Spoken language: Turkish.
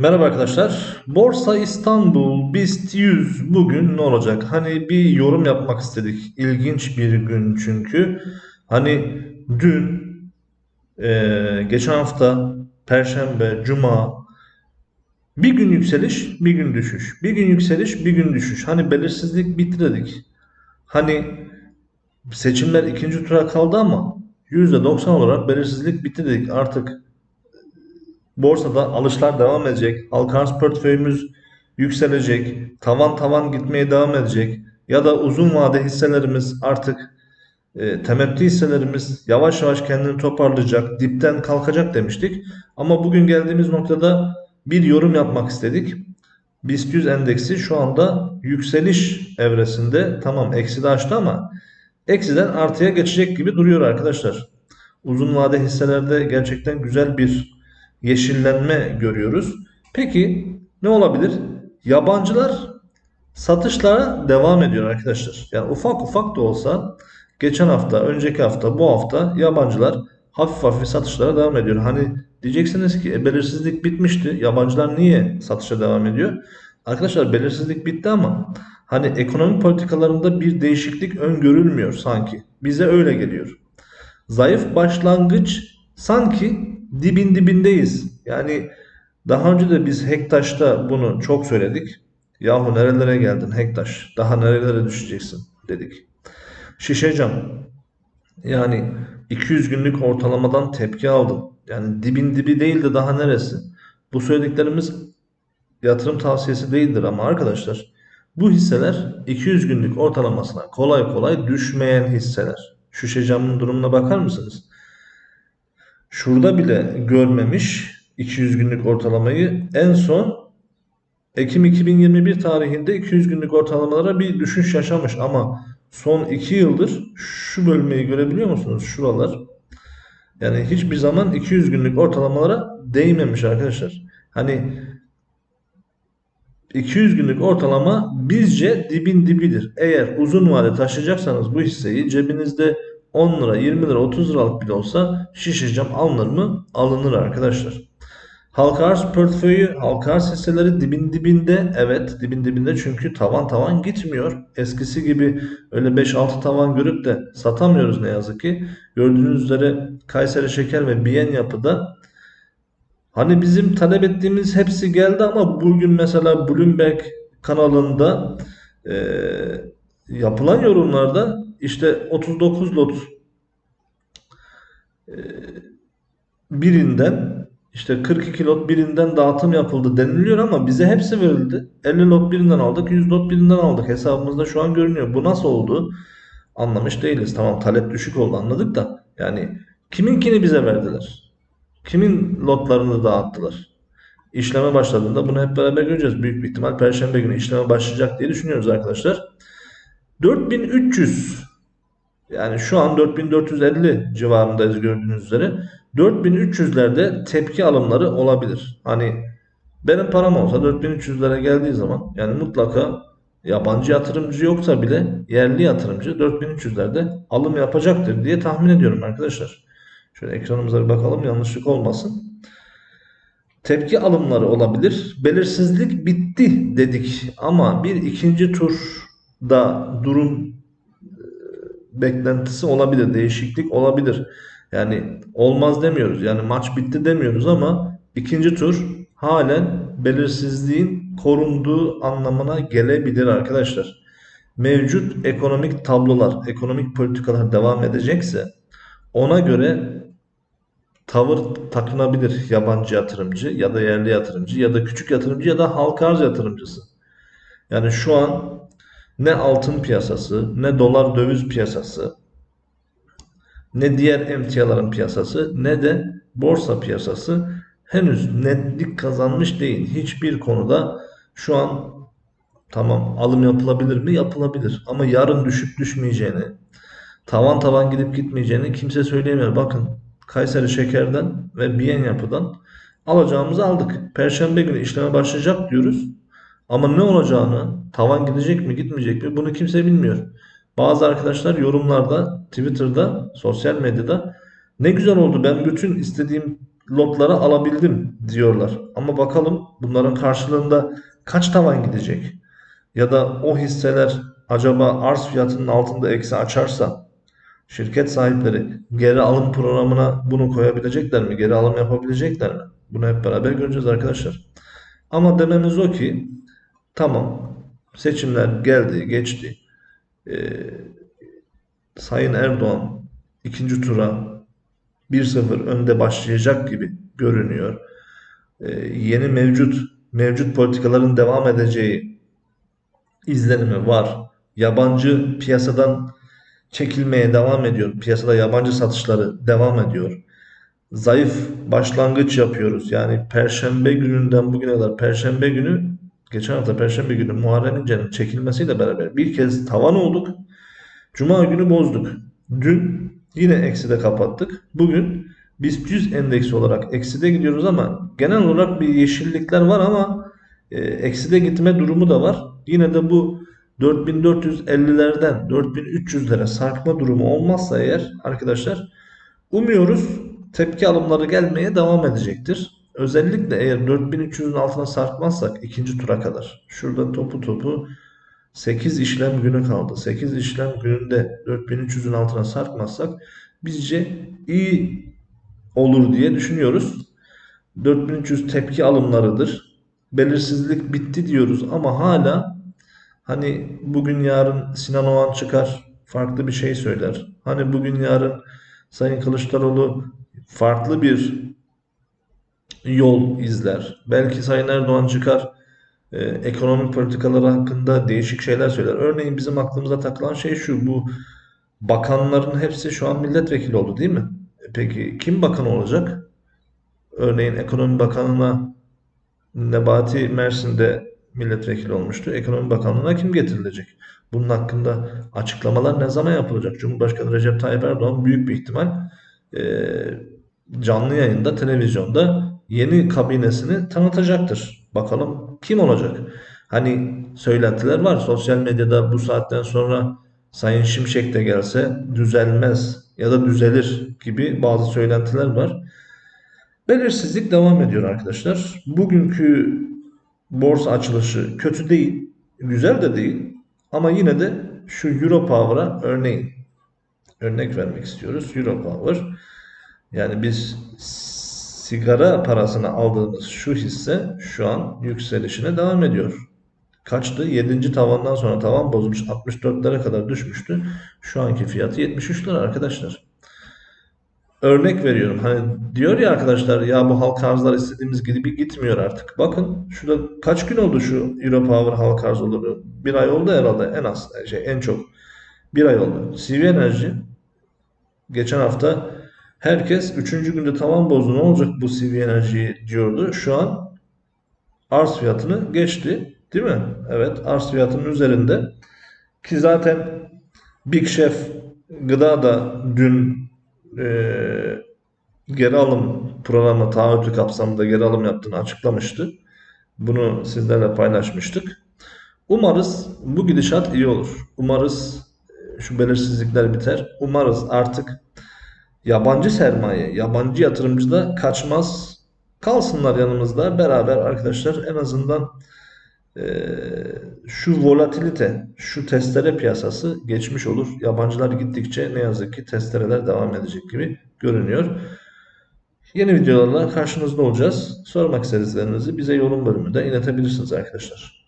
Merhaba arkadaşlar. Borsa İstanbul BIST 100 bugün ne olacak? Hani bir yorum yapmak istedik. İlginç bir gün çünkü. Hani dün, e, geçen hafta, Perşembe, Cuma bir gün yükseliş, bir gün düşüş. Bir gün yükseliş, bir gün düşüş. Hani belirsizlik bitti dedik. Hani seçimler ikinci tura kaldı ama %90 olarak belirsizlik bitti dedik. Artık Borsada alışlar devam edecek. Halka arz portföyümüz yükselecek. Tavan tavan gitmeye devam edecek. Ya da uzun vade hisselerimiz artık e, temettü hisselerimiz yavaş yavaş kendini toparlayacak. Dipten kalkacak demiştik. Ama bugün geldiğimiz noktada bir yorum yapmak istedik. BIST 100 endeksi şu anda yükseliş evresinde. Tamam eksi de açtı ama eksiden artıya geçecek gibi duruyor arkadaşlar. Uzun vade hisselerde gerçekten güzel bir yeşillenme görüyoruz. Peki ne olabilir? Yabancılar satışlara devam ediyor arkadaşlar. Yani ufak ufak da olsa geçen hafta, önceki hafta, bu hafta yabancılar hafif hafif satışlara devam ediyor. Hani diyeceksiniz ki e, belirsizlik bitmişti. Yabancılar niye satışa devam ediyor? Arkadaşlar belirsizlik bitti ama hani ekonomi politikalarında bir değişiklik öngörülmüyor sanki. Bize öyle geliyor. Zayıf başlangıç sanki dibin dibindeyiz. Yani daha önce de biz Hektaş'ta bunu çok söyledik. Yahu nerelere geldin Hektaş? Daha nerelere düşeceksin dedik. Şişecam. Yani 200 günlük ortalamadan tepki aldım. Yani dibin dibi değil de daha neresi? Bu söylediklerimiz yatırım tavsiyesi değildir ama arkadaşlar bu hisseler 200 günlük ortalamasına kolay kolay düşmeyen hisseler. Şişecam'ın durumuna bakar mısınız? Şurada bile görmemiş 200 günlük ortalamayı. En son Ekim 2021 tarihinde 200 günlük ortalamalara bir düşüş yaşamış ama son 2 yıldır şu bölmeyi görebiliyor musunuz? Şuralar. Yani hiçbir zaman 200 günlük ortalamalara değmemiş arkadaşlar. Hani 200 günlük ortalama bizce dibin dibidir. Eğer uzun vade taşıyacaksanız bu hisseyi cebinizde 10 lira, 20 lira, 30 liralık bile olsa şişe alınır mı? Alınır arkadaşlar. Halka arz portföyü, halka arz hisseleri dibin dibinde. Evet dibin dibinde çünkü tavan tavan gitmiyor. Eskisi gibi öyle 5-6 tavan görüp de satamıyoruz ne yazık ki. Gördüğünüz üzere Kayseri Şeker ve Biyen Yapı'da hani bizim talep ettiğimiz hepsi geldi ama bugün mesela Bloomberg kanalında e, yapılan yorumlarda işte 39 lot e, birinden işte 42 lot birinden dağıtım yapıldı deniliyor ama bize hepsi verildi. 50 lot birinden aldık, 100 lot birinden aldık. Hesabımızda şu an görünüyor. Bu nasıl oldu? Anlamış değiliz. Tamam talep düşük oldu anladık da. Yani kiminkini bize verdiler? Kimin lotlarını dağıttılar? İşleme başladığında bunu hep beraber göreceğiz. Büyük bir ihtimal Perşembe günü işleme başlayacak diye düşünüyoruz arkadaşlar. 4300 yani şu an 4450 civarındayız gördüğünüz üzere. 4300'lerde tepki alımları olabilir. Hani benim param olsa 4300'lere geldiği zaman yani mutlaka yabancı yatırımcı yoksa bile yerli yatırımcı 4300'lerde alım yapacaktır diye tahmin ediyorum arkadaşlar. Şöyle ekranımıza bir bakalım yanlışlık olmasın. Tepki alımları olabilir. Belirsizlik bitti dedik ama bir ikinci turda durum beklentisi olabilir, değişiklik olabilir. Yani olmaz demiyoruz. Yani maç bitti demiyoruz ama ikinci tur halen belirsizliğin korunduğu anlamına gelebilir arkadaşlar. Mevcut ekonomik tablolar, ekonomik politikalar devam edecekse ona göre tavır takınabilir yabancı yatırımcı ya da yerli yatırımcı ya da küçük yatırımcı ya da halka arz yatırımcısı. Yani şu an ne altın piyasası, ne dolar döviz piyasası, ne diğer emtiaların piyasası, ne de borsa piyasası henüz netlik kazanmış değil. Hiçbir konuda şu an tamam alım yapılabilir mi? Yapılabilir. Ama yarın düşüp düşmeyeceğini, tavan tavan gidip gitmeyeceğini kimse söyleyemiyor. Bakın Kayseri Şeker'den ve Biyen Yapı'dan alacağımızı aldık. Perşembe günü işleme başlayacak diyoruz. Ama ne olacağını, tavan gidecek mi gitmeyecek mi bunu kimse bilmiyor. Bazı arkadaşlar yorumlarda, Twitter'da, sosyal medyada ne güzel oldu ben bütün istediğim lotları alabildim diyorlar. Ama bakalım bunların karşılığında kaç tavan gidecek? Ya da o hisseler acaba arz fiyatının altında eksi açarsa şirket sahipleri geri alım programına bunu koyabilecekler mi? Geri alım yapabilecekler mi? Bunu hep beraber göreceğiz arkadaşlar. Ama dememiz o ki tamam seçimler geldi, geçti. Ee, Sayın Erdoğan ikinci tura 1-0 önde başlayacak gibi görünüyor. Ee, yeni mevcut mevcut politikaların devam edeceği izlenimi var. Yabancı piyasadan çekilmeye devam ediyor. Piyasada yabancı satışları devam ediyor. Zayıf başlangıç yapıyoruz. Yani Perşembe gününden bugüne kadar Perşembe günü geçen hafta Perşembe günü Muharrem İnce'nin çekilmesiyle beraber bir kez tavan olduk. Cuma günü bozduk. Dün yine ekside kapattık. Bugün BIST 100 endeksi olarak ekside gidiyoruz ama genel olarak bir yeşillikler var ama e, ekside gitme durumu da var. Yine de bu 4450'lerden 4300'lere sarkma durumu olmazsa eğer arkadaşlar umuyoruz tepki alımları gelmeye devam edecektir. Özellikle eğer 4300'ün altına sarkmazsak ikinci tura kadar şurada topu topu 8 işlem günü kaldı. 8 işlem gününde 4300'ün altına sarkmazsak bizce iyi olur diye düşünüyoruz. 4300 tepki alımlarıdır. Belirsizlik bitti diyoruz ama hala hani bugün yarın Sinan Oğan çıkar farklı bir şey söyler. Hani bugün yarın Sayın Kılıçdaroğlu farklı bir yol izler. Belki Sayın Erdoğan çıkar e, ekonomik politikaları hakkında değişik şeyler söyler. Örneğin bizim aklımıza takılan şey şu bu bakanların hepsi şu an milletvekili oldu değil mi? E, Peki kim bakan olacak? Örneğin ekonomi bakanına Nebati Mersin'de milletvekili olmuştu. Ekonomi Bakanlığı'na kim getirilecek? Bunun hakkında açıklamalar ne zaman yapılacak? Cumhurbaşkanı Recep Tayyip Erdoğan büyük bir ihtimal e, canlı yayında, televizyonda yeni kabinesini tanıtacaktır. Bakalım kim olacak? Hani söylentiler var. Sosyal medyada bu saatten sonra Sayın Şimşek de gelse düzelmez ya da düzelir gibi bazı söylentiler var. Belirsizlik devam ediyor arkadaşlar. Bugünkü borsa açılışı kötü değil, güzel de değil. Ama yine de şu Euro Power'a örneğin örnek vermek istiyoruz. Euro Power yani biz sigara parasına aldığımız şu hisse şu an yükselişine devam ediyor. Kaçtı? 7. tavandan sonra tavan bozmuş 64'lere kadar düşmüştü. Şu anki fiyatı 73 lira arkadaşlar. Örnek veriyorum. Hani diyor ya arkadaşlar ya bu halka arzlar istediğimiz gibi gitmiyor artık. Bakın şurada kaç gün oldu şu Euro Power halka arz olur? Bir ay oldu herhalde en az şey en çok. Bir ay oldu. CV Enerji geçen hafta herkes 3. günde tavan bozdu ne olacak bu CV Enerji diyordu. Şu an arz fiyatını geçti. Değil mi? Evet arz fiyatının üzerinde. Ki zaten Big Chef Gıda da dün e, geri alım programı taahhütü kapsamında geri alım yaptığını açıklamıştı. Bunu sizlerle paylaşmıştık. Umarız bu gidişat iyi olur. Umarız e, şu belirsizlikler biter. Umarız artık yabancı sermaye, yabancı yatırımcı da kaçmaz. Kalsınlar yanımızda beraber arkadaşlar en azından e, şu volatilite, şu testere piyasası geçmiş olur. Yabancılar gittikçe ne yazık ki testereler devam edecek gibi görünüyor. Yeni videolarla karşınızda olacağız. Sormak istediklerinizi bize yorum bölümünde iletebilirsiniz arkadaşlar.